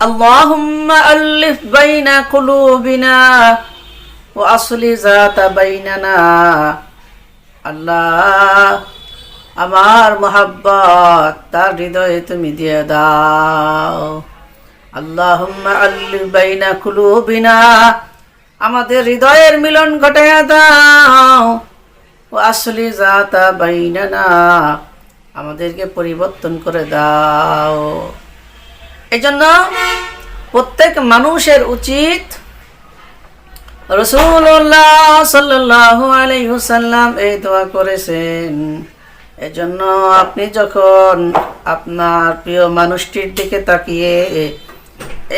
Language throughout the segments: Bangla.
اللهم ألف بين قلوبنا وأصل ذات بيننا আল্লাহ আমার মোহাব্বত তার হৃদয়ে তুমি দিয়ে দাও আল্লাহুম্মা আল্লিফ বাইনা কুলুবিনা আমাদের হৃদয়ের মিলন ঘটাইয়া দাও ও আসলি জাতা বাইনানা আমাদেরকে পরিবর্তন করে দাও এজন্য প্রত্যেক মানুষের উচিত রসুল্লাহ এই দোয়া করেছেন। এজন্য আপনি যখন আপনার প্রিয় মানুষটির দিকে তাকিয়ে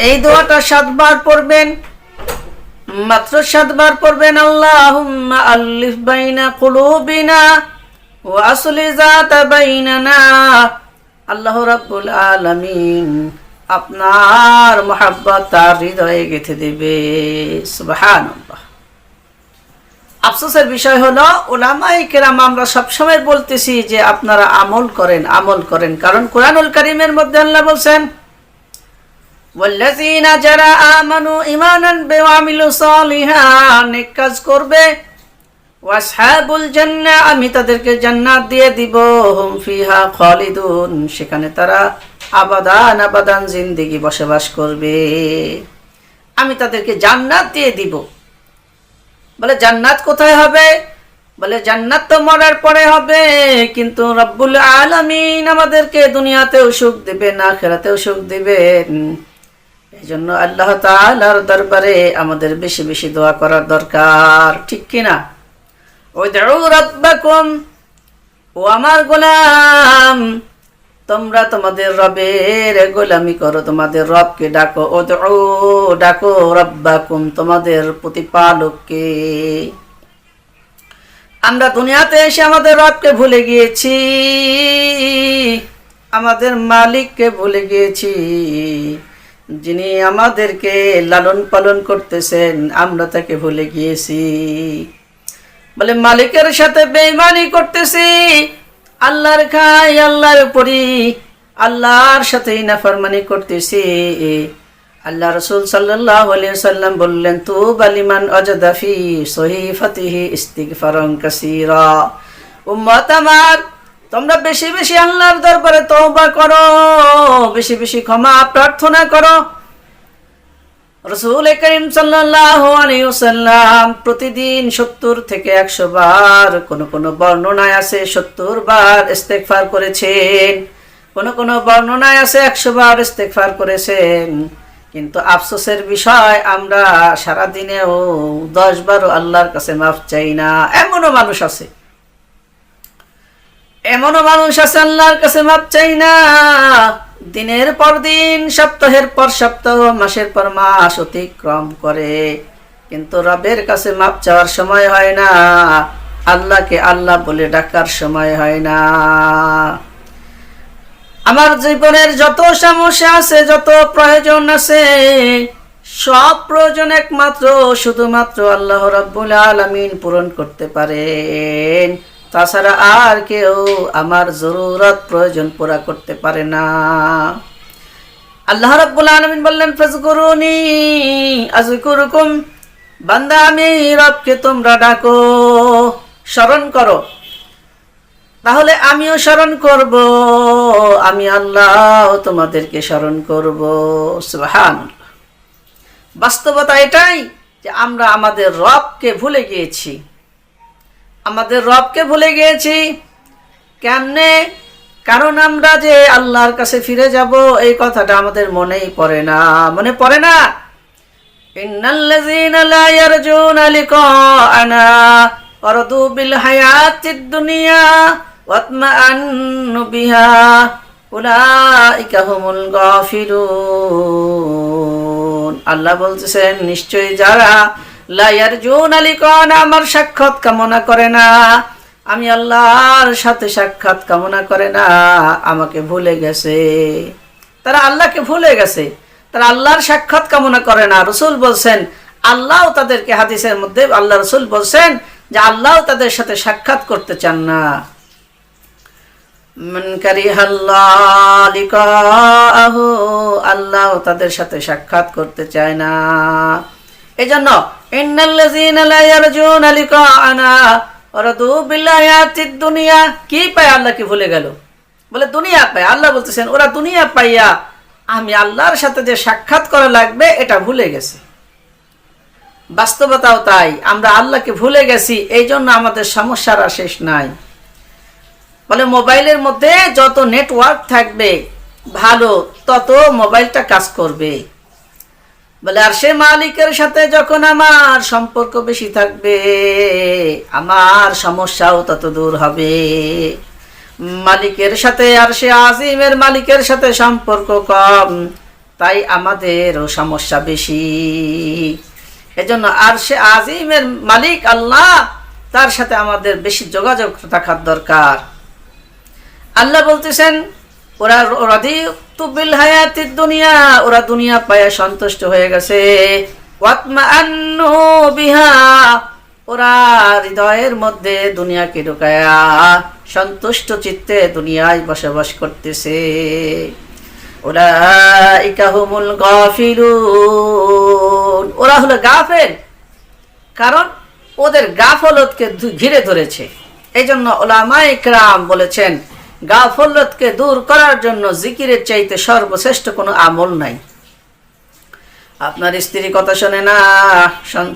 এই দোয়াটা সাতবার পড়বেন, মাত্র সাতবার পড়বেন আল্লাহ আল্লিফ বাইনা কুলুবিনা ও আসলি জাতা বাইনানা, আল্লাহ রাব্বুল আলামিন। আপনার মোহাব্বত তার হৃদয়ে গেঁথে দেবে সুবহানাল্লাহ আফসোসের বিষয় হলো ওলামাই কেরাম আমরা সবসময় বলতেছি যে আপনারা আমল করেন আমল করেন কারণ কোরআনুল করিমের মধ্যে আল্লাহ বলছেন والذين যারা আমানু ইমানান বিআমিলু সালিহান নেক কাজ করবে ওয়াসহাবুল জান্নাহ আমি তাদেরকে জান্নাত দিয়ে দিব হুম ফিহা খালিদুন সেখানে তারা আবাদান আবাদান জিন্দেগি বসবাস করবে। আমি তাদেরকে জান্নাত দিয়ে দিব। বলে, জান্নাত কোথায় হবে? বলে, জান্নাত তো মরার পরে হবে, কিন্তু রব্বুল আলামিন আমাদেরকে দুনিয়াতেও সুখ দেবে না আখেরাতেও সুখ দিবেন। এই জন্য আল্লাহ তাআলার দরবারে আমাদের বেশি বেশি দোয়া করার দরকার, ঠিক কিনা ওই রব্বাকুম, ও আমার গোলাম তোমরা তোমাদের রবের গোলামি করো, তোমাদের রবকে ডাকো ও ডাকো রব্বাকুম, তোমাদের প্রতিপালককে। আমরা দুনিয়াতে এসে আমাদের রবকে ভুলে গিয়েছি, আমাদের মালিককে ভুলে গিয়েছি। যিনি আমাদেরকে লালন পালন করতেছেন, আমরা তাকে ভুলে গিয়েছি। বলে মালিকের সাথে বেইমানি করতেছি আল্লাহর খাই আল্লাহর পরি আল্লাহর সাথেই নাফরমানি করতেছি। আল্লাহ রসুল সাল্লাহ সাল্লাম বললেন তু বালিমান অজদাফি সহিফাতিহি ইস্তিগফারং কাসীরা। উম্মত আমার, তোমরা বেশি বেশি আল্লাহর দরবারে তওবা করো, বেশি বেশি ক্ষমা প্রার্থনা করো। রসুল করিম সাল্লাম প্রতিদিন সত্তর থেকে একশো বার কোন কোন বর্ণনায় আছে সত্তর বার ইস্তেকফার করেছেন। কোন কোন বর্ণনায় আছে একশো বার ইস্তেকফার করেছেন। কিন্তু আফসোসের বিষয়, আমরা সারা দিনেও দশ বারো আল্লাহর কাছে মাফ চাই না। এমনও মানুষ আছে। এমনও মানুষ আছে আল্লাহর কাছে মাপ চাই না। দিনের পর দিন, সপ্তাহের পর সপ্তাহ, মাসের পর মাস অতিক্রম করে। কিন্তু রবের কাছে মাপ চাওয়ার সময় হয় না। আল্লাহকে আল্লাহ বলে ডাকার সময় হয় না। আমার জীবনের যত সমস্যা আছে, যত প্রয়োজন আছে, সব প্রয়োজন একমাত্র, শুধুমাত্র আল্লাহ রাব্বুল আলামিন পূরণ করতে পারেন। তাছাড়া আর কেউ আমার জরুরত প্রয়োজন পুরা করতে পারে না। আল্লাহ রাব্বুল আলামিন বললেন, ফাজকুরুনি আযকুরুকুম বান্দা আমি রবকে তোমরা ডাকো, স্মরণ করো। তাহলে আমিও স্মরণ করব, আমি আল্লাহ তোমাদেরকে স্মরণ করব। সুবহানাল্লাহ। বাস্তবতা এটাই যে আমরা আমাদের রবকে ভুলে গিয়েছি। আমাদের রবকে ভুলে গিয়েছি। কেমনে? কারণ আমরা যে আল্লাহর কাছে ফিরে যাব, এই কথাটা আমাদের মনেই পড়ে না, মনে পড়ে না। বিল দুনিয়া আল্লাহ বলতেছেন, নিশ্চয়ই যারা লায়ার জুন আলী কন আমার সাক্ষাৎ কামনা করে না। আমি আল্লাহর সাথে সাক্ষাৎ কামনা করে না। আমাকে ভুলে গেছে। তারা আল্লাহকে ভুলে গেছে। তারা আল্লাহর সাক্ষাৎ কামনা করে না। রসুল বলছেন, আল্লাহ তাদেরকে হাদিসের মধ্যে আল্লাহ রসুল বলছেন যে আল্লাহ তাদের সাথে সাক্ষাৎ করতে চান না। আল্লাহ তাদের সাথে সাক্ষাৎ করতে চায় না। এজন্য ইন্নাল্লাযীনা লা ইয়ারজুনা লিকাআনা ওয়ারাদু বিল হায়াতিদ দুনিয়া। কি পায় আল্লাহকে ভুলে গেল? বলে, দুনিয়া পায়। আল্লাহ বলতেছেন, ওরা দুনিয়া পাইয়া আমি আল্লাহর সাথে যে সাক্ষাৎ করা লাগবে, এটা ভুলে গেছে। বাস্তবতাও তাই। আমরা আল্লাহকে ভুলে গেছি এই জন্য আমাদের সমস্যার আর শেষ নাই। বলে, মোবাইলের মধ্যে যত নেটওয়ার্ক থাকবে, ভালো, তত মোবাইলটা কাজ করবে। বলে, আর সে মালিকের সাথে যখন আমার সম্পর্ক বেশি থাকবে, আমার সমস্যাও তত দূর হবে। মালিকের সাথে আর সে আজিমের মালিকের সাথে সম্পর্ক কম, তাই আমাদেরও সমস্যা বেশি। এজন্য আর সে আজিমের মালিক আল্লাহ, তার সাথে আমাদের বেশি যোগাযোগ রাখার দরকার। আল্লাহ বলতেছেন ওরা রাদিতু বিল হায়াতিদ দুনিয়া, ওরা দুনিয়া পায়ে সন্তুষ্ট হয়ে গেছে। বিহা, ওরা হৃদয়ের মধ্যে দুনিয়াকে ঢুকায়া সন্তুষ্ট চিত্তে দুনিয়ায় বসবাস করতেছে। ওরা ইকাহুমুল গাফিলুন। ওরা হলো গাফেল, কারণ ওদের গাফলতকে ঘিরে ধরেছে। এই জন্য ওলামা ইকরাম বলেছেন গাফলতকে দূর করার জন্য জিকিরের চাইতে সর্বশ্রেষ্ঠ কোনো আমল নাই। আপনার স্ত্রী কথা শোনে না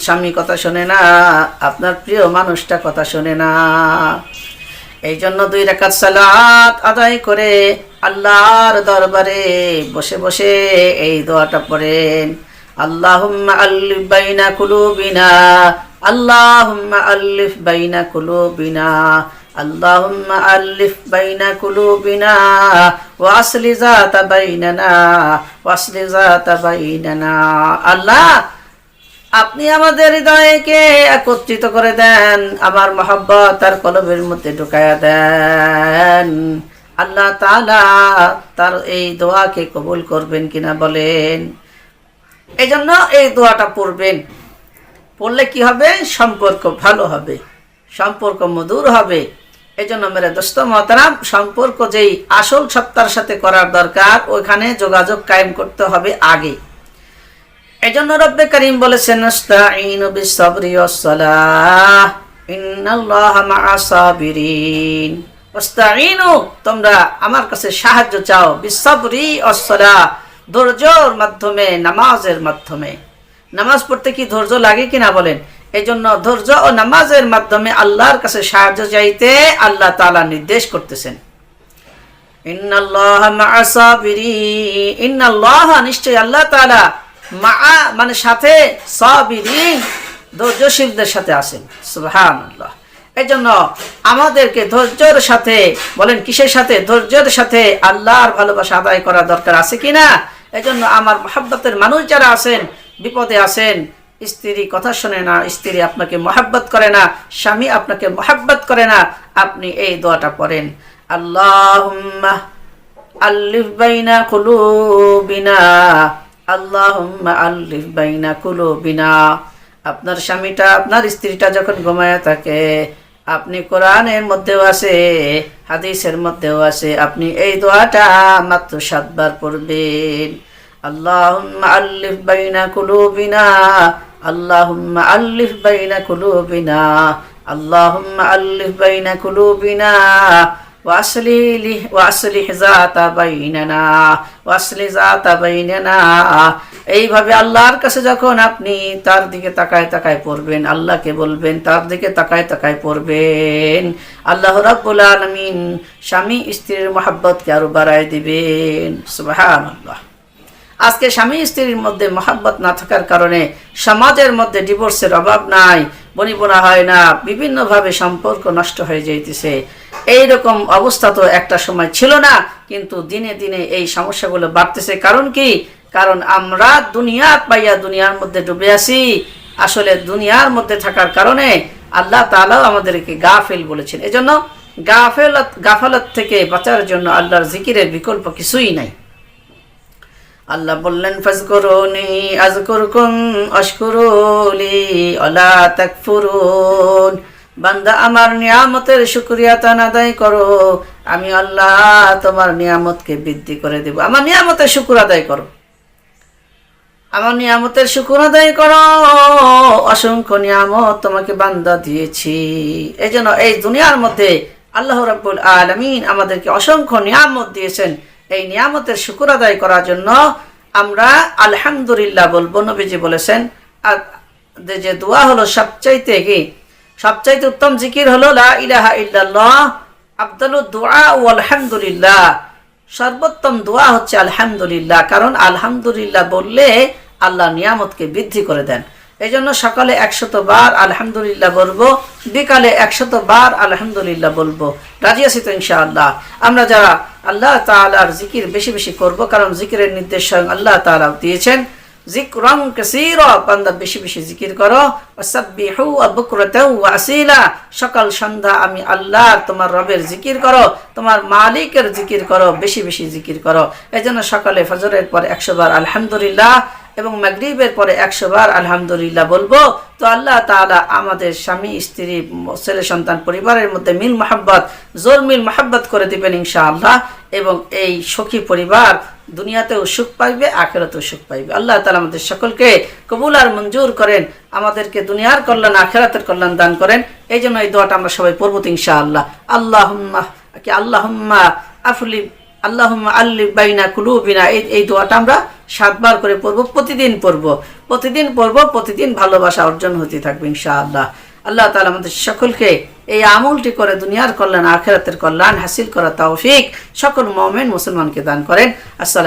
স্বামী কথা শোনে না, আপনার প্রিয় মানুষটা কথা শোনে না। এই জন্য দুই রাকাত সালাত আদায় করে আল্লাহর দরবারে বসে বসে এই দোয়াটা পড়েন। আল্লাহুম্মা আল্লিফ বাইনা কুলুবিনা, আল্লাহুম্মা আল্লিফ বাইনা কুলুবিনা। আল্লাহুম্মা আল্লিফ বাইনা কুলুবিনা ওয়াসলি যাতা বাইনানা ওয়াসলি যাতা বাইনানা। আল্লাহ, আপনি আমাদের হৃদয়কে একত্রিত করে দেন, আমার মহব্বত তার কলবের মধ্যে ঢুকায়া দেন। আল্লাহ তাআলা তার এই দোয়াকে কবুল করবেন কিনা বলেন। এই জন্য এই দোয়াটা পড়বেন। পড়লে কি হবে? সম্পর্ক ভালো হবে, সম্পর্ক মধুর হবে। এই জন্য মেরে দোস্ত, মহতারাম, সম্পর্ক যেই আসল সত্তার সাথে করার দরকার, ওইখানে যোগাযোগ কায়েম করতে হবে আগে। এজন্য রব্বে করিম বলেছেন তোমরা আমার কাছে সাহায্য চাও, বিসসবরি ওয়াসসালাহ ধৈর্যর মাধ্যমে, নামাজের মাধ্যমে। নামাজ পড়তে কি ধৈর্য লাগে কিনা বলেন? এই জন্য ধৈর্য ও নামাজের মাধ্যমে আল্লাহর কাছে সাহায্য চাইতে আল্লাহ তাআলা নির্দেশ করতেছেন। নিশ্চয় আল্লাহ তাআলা মা মানে সাথে ধৈর্যশীলদের সাথে আছেন। সুবহানাল্লাহ। এই জন্য আমাদেরকে ধৈর্যের সাথে, বলেন কিসের সাথে? ধৈর্যের সাথে আল্লাহর ভালোবাসা আদায় করা দরকার আছে কিনা? এই জন্য আমার মহাব্বতের মানুষ যারা আছেন, বিপদে আছেন স্ত্রী কথা শোনে না, স্ত্রী আপনাকে মহাব্বত করে না, স্বামী আপনাকে মহাব্বত করে না, আপনি এই দোয়াটা পড়েন। কুলুবিনা আপনার স্বামীটা, আপনার স্ত্রীটা যখন ঘুমায় থাকে, আপনি কোরআনের মধ্যেও আছে, হাদিসের মধ্যেও আছে, আপনি এই দোয়াটা মাত্র সাতবার পড়বেন। আল্লিফ বাইনা কুলুবিনা আল্লাহুম্মা আল্লিফ বাইনা কুলুবিনা, আল্লাহুম্মা আল্লিফ বাইনা কুলুবিনা ওয়াসলিলি ওয়াসলিহ যাতা বাইনানা ওয়াসলি যাতা বাইনানা। এইভাবে আল্লাহর কাছে যখন আপনি তার দিকে তাকায় তাকায় পড়বেন, আল্লাহকে বলবেন, তার দিকে তাকায় তাকায় পড়বেন, আল্লাহ রাব্বুল আলামিন স্বামী স্ত্রীর মহাব্বতকে আরও বাড়ায় দিবেন। সুবহানাল্লাহ। আজকে স্বামী স্ত্রীর মধ্যে মহাব্বত না থাকার কারণে সমাজের মধ্যে ডিভোর্সের অভাব নাই। বনিবনা হয় না। বিভিন্নভাবে সম্পর্ক নষ্ট হয়ে যাইতেছে। এইরকম অবস্থা তো একটা সময় ছিল না, কিন্তু দিনে দিনে এই সমস্যাগুলো বাড়তেছে। কারণ কি? কারণ আমরা দুনিয়া পাইয়া দুনিয়ার মধ্যে ডুবে আছি। আসলে দুনিয়ার মধ্যে থাকার কারণে আল্লাহ তাআলাও আমাদেরকে গাফেল বলেছেন। এজন্য গাফেলত, গাফালত থেকে বাঁচার জন্য আল্লাহর জিকিরের বিকল্প কিছুই নাই। আল্লাহ বললেন, ফাজকুরুনি আজকুরকুম আশকুরুলি, আলা তাকফুরুন। বান্দা, আমার নিয়ামতের শুক্রিয়া আদায় করো। আমি আল্লাহ তোমার নিয়ামতকে বৃদ্ধি করে দেব। আমার নিয়ামতের শুকুর আদায় করো। আমার নিয়ামতের শুকুর আদায় করো। অসংখ্য নিয়ামত তোমাকে বান্দা দিয়েছি। এই জন্য এই দুনিয়ার মধ্যে আল্লাহ রাব্বুল আলমিন আমাদেরকে অসংখ্য নিয়ামত দিয়েছেন। এই নিয়ামতের শুকুর আদায় করার জন্য আমরা আলহামদুলিল্লাহ বলব, নবীজি বলেছেন, আর যে দোয়া হলো সবচাইতে কি? সবচাইতে উত্তম জিকির হলো, লা ইলাহা ইল্লাল্লাহ আব্দুল দোয়া ও আলহামদুলিল্লাহ। সর্বোত্তম দোয়া হচ্ছে আলহামদুলিল্লাহ, কারণ আলহামদুলিল্লাহ বললে আল্লাহ নিয়ামতকে বৃদ্ধি করে দেন। এই জন্য সকালে একশত বার আলহামদুলিল্লাহ বলব, বিকালে একশত বার আলহামদুলিল্লাহ বলব। রাজি আছি তো ইনশাআল্লাহ? আমরা যারা আল্লাহ তালার জিকির বেশি বেশি করব, কারণ জিকিরের নির্দেশ স্বয়ং আল্লাহ তালা দিয়েছেন। জিক্রং বেশি বেশি জিকির করো। ওয়াসাব্বিহু সকাল, সন্ধ্যা আমি আল্লাহ তোমার রবের জিকির করো, তোমার মালিকের জিকির করো, বেশি বেশি জিকির করো। এই জন্য সকালে ফজরের পর একশো বার আলহামদুলিল্লাহ এবং মাগরিবের পরে একশো বার আলহামদুলিল্লাহ বলব, তো আল্লাহ তাআলা আমাদের স্বামী, স্ত্রী, ছেলে, সন্তান, পরিবারের মধ্যে মিল মাহাব্বত, জোর মিল মাহাব্বত করে দিবেন ইনশাআল্লাহ এবং এই সখী পরিবার দুনিয়াতেও সুখ পাইবে, আখেরাতেও সুখ পাইবে। আল্লাহ তালা আমাদের সকলকে কবুল আর মঞ্জুর করেন, আমাদেরকে দুনিয়ার কল্যাণ, আখেরাতের কল্যাণ দান করেন। এই জন্য এই দোয়াটা আমরা সবাই পড়ব ইনশাআল্লাহ। আল্লাহ কি আল্লাহুম্মা, আফলি আল্লাহুম্মা আল্লি বাইনা কুলুবিনা। এই এই দোয়াটা আমরা সাতবার করে পড়ব, প্রতিদিন পড়ব। প্রতিদিন পড়ব, প্রতিদিন ভালোবাসা অর্জন হতে থাকবে ইনশাআল্লাহ। আল্লাহ তালা আমাদের সকলকে এই আমলটি করে দুনিয়ার কল্যাণ, আখেরাতের কল্যাণ হাসিল করা তৌফিক সকল মমেন মুসলমানকে দান করেন। আসসালাম